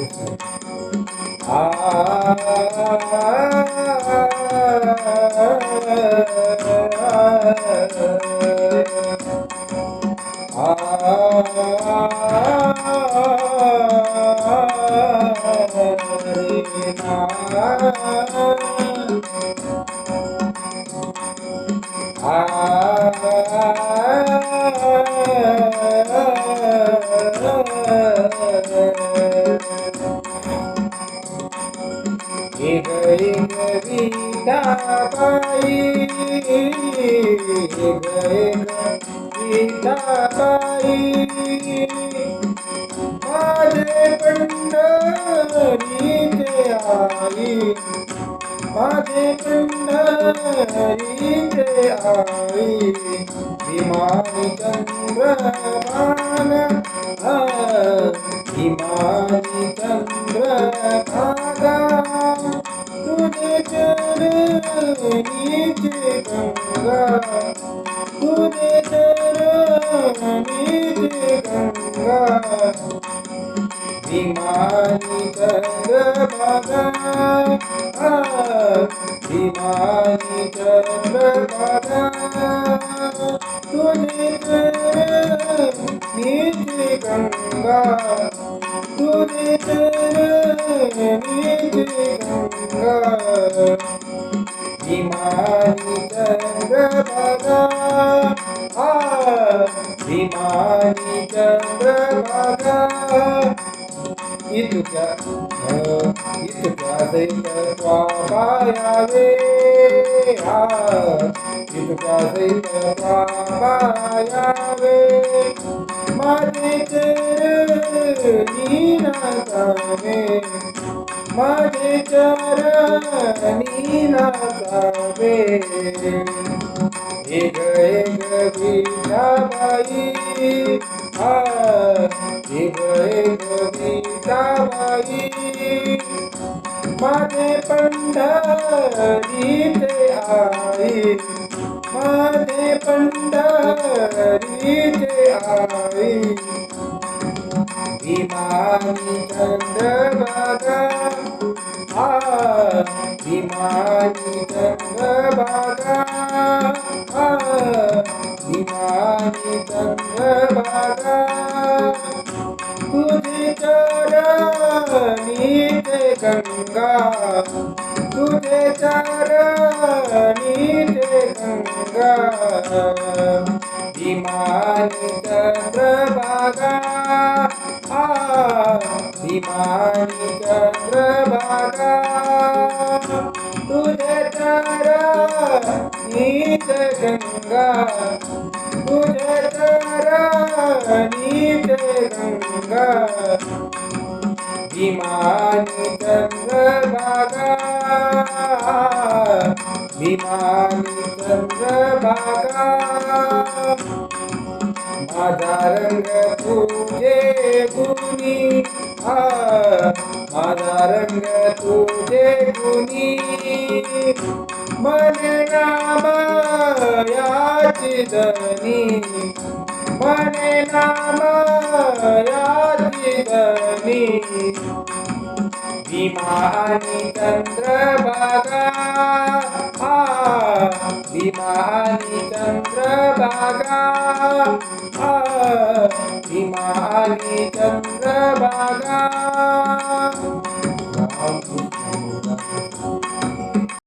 गीताबाई गीताबाई माझे पंढरीचे आई माझे पंढरीचे आई. विमानी चंद्रभान विमानी चंद्रभागा गंगा तुझे चरणीचे गंगा विमानी चंद्रभागा विमानी चंद्रभागा गंगा तुझे गंगा विमानी चंद्रभागा आ विमानी चंद्रभागा इतक्या इतक्या सैत स्वाभायावे हा इतक्या सैत माझे चरणी नाचावे माझे चरणी नाचावे एक एक गीताबाई हा एक एक गीताबाई माझे पंढरीचे आई. माझे पंढरीचे आई. विमानी चंद्रभागा आ चंद्रभागा आ चंद्रभागा तुझे चरणी ते गंगा तुझे चरणी ते गंगा विमानी चंद्रभागा आ गंगा तुझे चरणी गंगा. विमानी चंद्रभागा. विमानी चंद्रभागा. माझा रंग तुझे गुणी आ माझा रंग तुझे गुणी. मने नाम याची धनी मन नाम याची धनी विमानी चंद्रभागा आ विमानी चंद्रभागा विमानी चंद्रभागा